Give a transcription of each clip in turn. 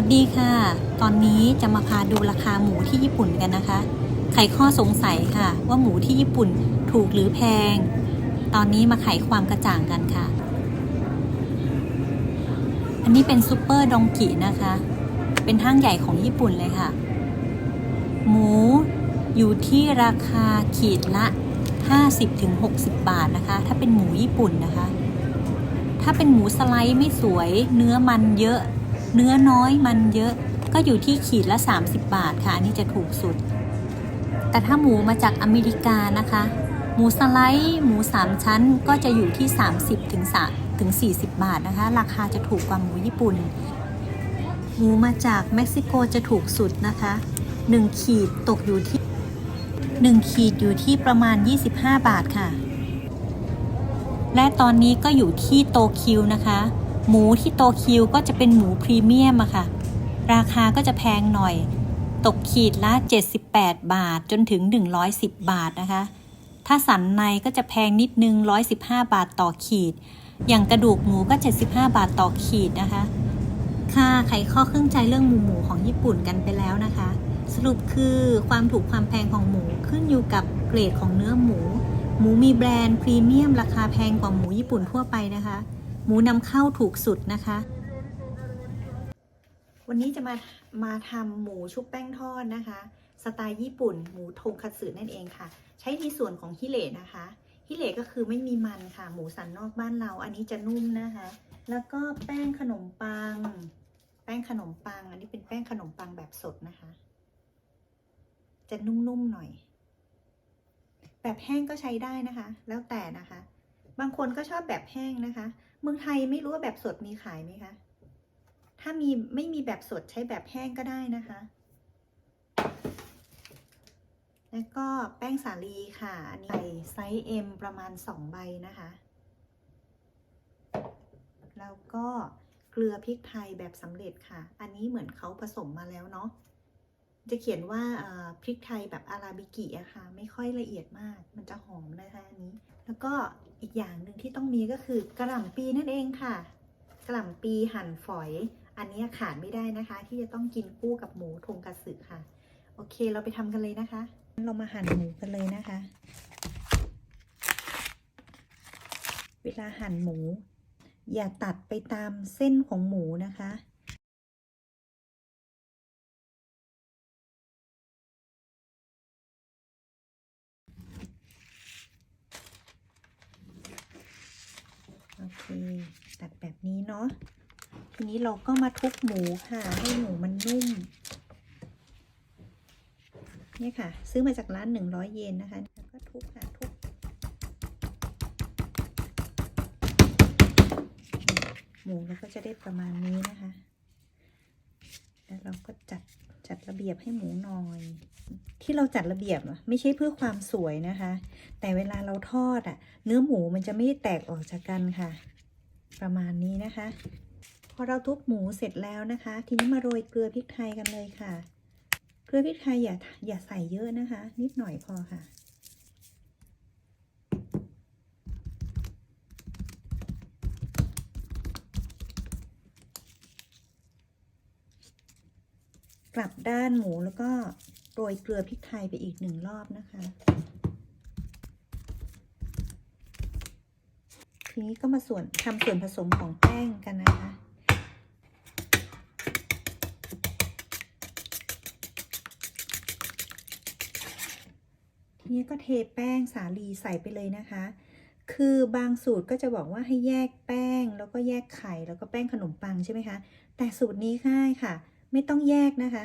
วัสดีค่ะ ตอนนี้จะมาพาดูราคาหมูที่ญี่ปุ่นกันนะคะ ไขข้อสงสัยค่ะ ว่าหมูที่ญี่ปุ่นถูกหรือแพง ตอนนี้มาไขความกระจ่างกันค่ะ อันนี้เป็นซูเปอร์ดองกินะคะ เป็นห้างใหญ่ของญี่ปุ่นเลยค่ะ หมูอยู่ที่ราคาขีดละ 50-60 บาทนะคะ ถ้าเป็นหมูญี่ปุ่นนะคะ ถ้าเป็นหมูสไลด์ไม่สวย เนื้อมันเยอะ เนื้อน้อยมันเยอะก็อยู่ที่ขีดละ 30 บาทค่ะ อันนี้จะถูกสุด แต่ถ้าหมูมาจากอเมริกานะคะ หมูสไลด์หมู 3 ชั้นก็จะอยู่ที่ 30ถึง3ถึง 40 บาทนะคะ ราคาจะถูกกว่าหมูญี่ปุ่น หมูมาจากเม็กซิโกจะถูกสุดนะคะ 1 ขีดตกอยู่ที่ 1 ขีดอยู่ที่ประมาณ 25 บาทค่ะ และตอนนี้ก็อยู่ที่โตคิวนะคะ หมูที่โตคิวก็จะเป็นหมูพรีเมียมอะค่ะ ราคาก็จะแพงหน่อย ตกขีดละ 78 บาทจนถึง 110 บาทนะคะ ถ้าสันในก็จะแพงนิดนึง 115 บาทต่อขีด อย่างกระดูกหมูก็ 75 บาทต่อขีดนะคะ ค่ะไขข้อเครื่องใจเรื่องหมูหมูของญี่ปุ่นกันไปแล้วนะคะ สรุปคือความถูกความแพงของหมูขึ้นอยู่กับเกรดของเนื้อหมู หมูมีแบรนด์พรีเมียมราคาแพงกว่าหมูญี่ปุ่นทั่วไปนะคะ หมูนำเข้าถูกสุดนะคะ วันนี้จะมามาทำหมูชุบแป้งทอดนะคะ สไตล์ญี่ปุ่น หมูทงคัตสึนั่นเองค่ะ ใช้ที่ส่วนของฮิเลนะคะฮิเลก็คือไม่มีมันค่ะ หมูสันนอกบ้านเรา อันนี้จะนุ่มนะคะ แล้วก็แป้งขนมปัง แป้งขนมปัง อันนี้เป็นแป้งขนมปังแบบสดนะคะ จะนุ่มๆหน่อย แบบแห้งก็ใช้ได้นะคะ แล้วแต่นะคะ บางคนก็ชอบแบบแห้งนะคะ เมืองไทยไม่รู้ว่าแบบสดมีขายไหมคะ ถ้ามีไม่มีแบบสดใช้แบบแห้งก็ได้นะคะ แล้วก็แป้งสาลีค่ะ อันนี้ใส่ไซส์ M ประมาณ 2 ใบนะคะ แล้วก็เกลือพริกไทยแบบสำเร็จค่ะ อันนี้เหมือนเขาผสมมาแล้วเนาะ จะเขียนว่าพริกไทยแบบอาราบิกิอะค่ะ ไม่ค่อยละเอียดมาก มันจะหอมนะคะอันนี้ แล้วก็ อีกอย่างหนึ่งที่ต้องมีก็คือกระหล่ำปีนั่นเองค่ะ กระหล่ำปีหั่นฝอย อันนี้ขาดไม่ได้นะคะ ที่จะต้องกินคู่กับหมูทงคัตสึค่ะ โอเคเราไปทำกันเลยนะคะ เรามาหั่นหมูกันเลยนะคะ เวลาหั่นหมู อย่าตัดไปตามเส้นของหมูนะคะ โอเค ตัดแบบ นาะทีนี้เราก็มาทุบหมูค่ะ ให้หมูมันนุ่มเนี่ยค่ะ ซื้อมาจากร้านหนึ่งร้อยเยนนะคะแล้วก็ทุบค่ะทุบหมูเราก็จะได้ประมาณนี้นะคะ แล้วเราก็จัดจัดระเบียบให้หมูหน่อย ที่เราจัดระเบียบอะไม่ใช่เพื่อความสวยนะคะ แต่เวลาเราทอดอะเนื้อหมูมันจะไม่แตกออกจากกันค่ะ ประมาณนี้นะคะ พอเราทุบหมูเสร็จแล้วนะคะ ทีนี้มาโรยเกลือพริกไทยกันเลยค่ะ เกลือพริกไทยอย่าอย่าใส่เยอะนะคะ นิดหน่อยพอค่ะกลับด้านหมูแล้วก็โรยเกลือพริกไทยไปอีกหนึ่งรอบนะคะ นี้ก็มาส่วนทำส่วนผสมของแป้งกันนะคะ ทีนี้ก็เทแป้งสาลีใส่ไปเลยนะคะ คือบางสูตรก็จะบอกว่าให้แยกแป้งแล้วก็แยกไข่แล้วก็แป้งขนมปังใช่ไหมคะ แต่สูตรนี้ง่ายค่ะ ไม่ต้องแยกนะคะ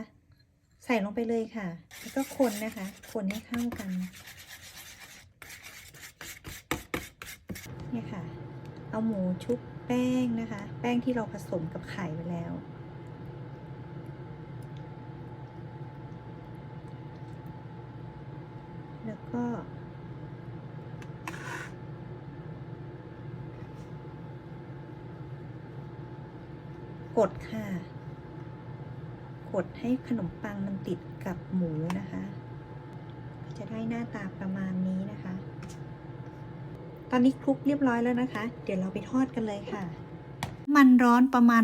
ใส่ลงไปเลยค่ะ แล้วก็คนนะคะ คนให้เข้ากันเนี่ยค่ะ เอาหมูชุบแป้งนะคะ แป้งที่เราผสมกับไข่ไปแล้ว แล้วก็กดค่ะ กดให้ขนมปังมันติดกับหมูนะคะ จะได้หน้าตาประมาณนี้นะคะ ตอนนี้คลุกเรียบร้อยแล้วนะคะ เดี๋ยวเราไปทอดกันเลยค่ะ มันร้อนประมาณ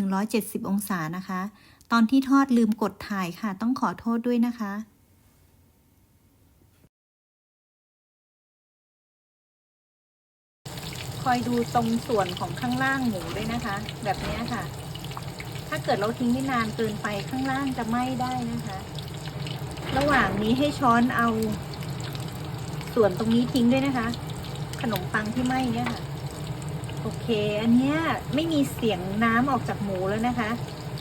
160-170 องศานะคะ ตอนที่ทอดลืมกดถ่ายค่ะ ต้องขอโทษด้วยนะคะคอยดูตรงส่วนของข้างล่างหมูด้วยนะคะ แบบนี้ค่ะ ถ้าเกิดเราทิ้งไม่นานเกินไปข้างล่างจะไหม้ได้นะคะ ระหว่างนี้ให้ช้อนเอา ส่วนตรงนี้ทิ้งด้วยนะคะ ขนมปังที่ไหม้เนี่ยค่ะ โอเค อันเนี้ยไม่มีเสียงน้ำออกจากหมูแล้วนะคะ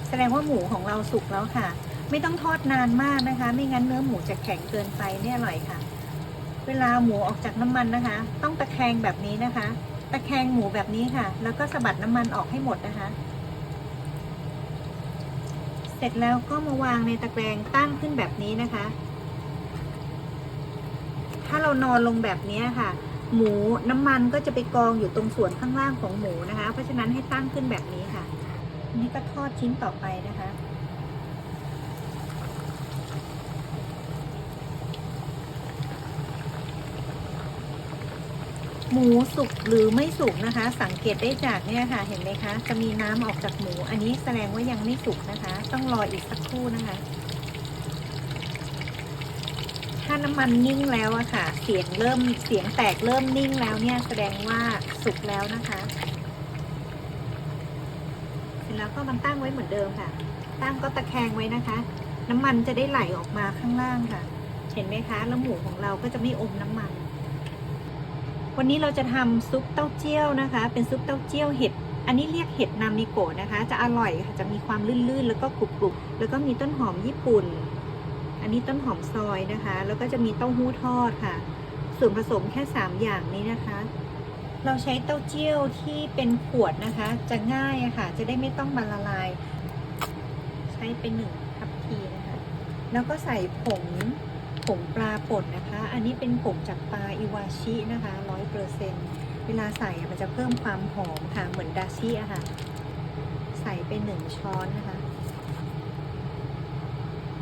แสดงว่าหมูของเราสุกแล้วค่ะ ไม่ต้องทอดนานมากนะคะ ไม่งั้นเนื้อหมูจะแข็งเกินไปเนี่ยอร่อยค่ะ เวลาหมูออกจากน้ำมันนะคะ ต้องตะแคงแบบนี้นะคะ ตะแคงหมูแบบนี้ค่ะ แล้วก็สะบัดน้ำมันออกให้หมดนะคะ เสร็จแล้วก็มาวางในตะแกรงตั้งขึ้นแบบนี้นะคะ ถ้าเรานอนลงแบบนี้ค่ะ หมูน้ำมันก็จะไปกองอยู่ตรงส่วนข้างล่างของหมูนะคะ เพราะฉะนั้นให้ตั้งขึ้นแบบนี้ค่ะนนี่ก็ทอดชิ้นต่อไปนะคะ หมูสุกหรือไม่สุกนะคะ สังเกตได้จากเนี่ยค่ะ เห็นไหมคะ จะมีน้ำออกจากหมู อันนี้แสดงว่ายังไม่สุกนะคะ ต้องรออีกสักครู่นะคะ ถ้าน้ำมันนิ่งแล้วอะค่ะ เสียงเริ่มเสียงแตกเริ่มนิ่งแล้วเนี่ยแสดงว่าสุกแล้วนะคะ เสร็จแล้วก็มันตั้งไว้เหมือนเดิมค่ะ ตั้งก็ตะแคงไว้นะคะ น้ำมันจะได้ไหลออกมาข้างล่างค่ะ เห็นไหมคะแล้วหมูของเราก็จะไม่อมน้ำมัน วันนี้เราจะทำซุปเต้าเจี้ยวนะคะ เป็นซุปเต้าเจี้ยวเห็ดอันนี้เรียกเห็ดนามิโกะนะคะ จะอร่อยค่ะ จะมีความลื่นๆ แล้วก็กรุบๆ แล้วก็มีต้นหอมญี่ปุ่น อันนี้ต้นหอมซอยนะคะ แล้วก็จะมีเต้าหู้ทอดค่ะ ส่วนผสมแค่ 3 อย่างนี้นะคะ เราใช้เต้าเจี้ยวที่เป็นขวดนะคะ จะง่ายะค่ะ จะได้ไม่ต้องมาละลาย ใช้เป็นหนึ่งทัพพีนะคะ แล้วก็ใส่ผงผงปลาป่นนะคะ อันนี้เป็นผงจากปลาอิวาชินะคะร้อยเปอร์เซ็นเวลาใส่มันจะเพิ่มความหอมค่ะ เหมือนดาชิอะค่ะ ใส่ไปหนึ่งช้อนนะคะ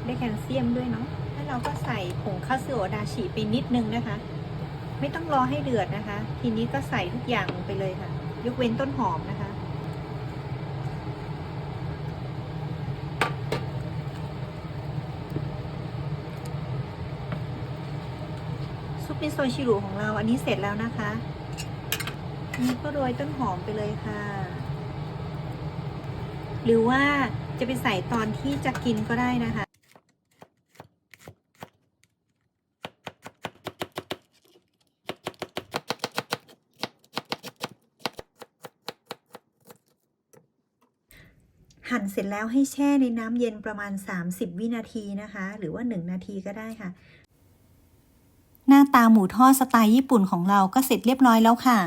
ได้แคลเซียมด้วยเนาะแล้วเราก็ใส่ผงคาสึโอดาชิไปนิดนึงนะคะ ไม่ต้องรอให้เดือดนะคะ ทีนี้ก็ใส่ทุกอย่างลงไปเลยค่ะ ยกเว้นต้นหอมนะคะ ซุปมิโซชิรุของเราอันนี้เสร็จแล้วนะคะนนี้ก็โรยต้นหอมไปเลยค่ะ หรือว่าจะไปใส่ตอนที่จะกินก็ได้นะคะ หั่นเสร็จแล้วให้แช่ในน้ำเย็นประมาณ 30 วินาทีนะคะ หรือว่า 1 นาทีก็ได้ค่ะ หน้าตาหมูทอดสไตล์ญี่ปุ่นของเราก็เสร็จเรียบร้อยแล้วค่ะ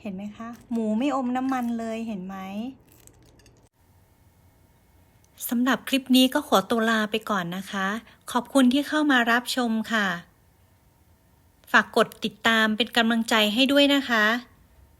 เห็นไหมคะ หมูไม่อมน้ำมันเลยเห็นไหมสำหรับคลิปนี้ก็ขอตัวลาไปก่อนนะคะ ขอบคุณที่เข้ามารับชมค่ะ ฝากกดติดตามเป็นกำลังใจให้ด้วยนะคะ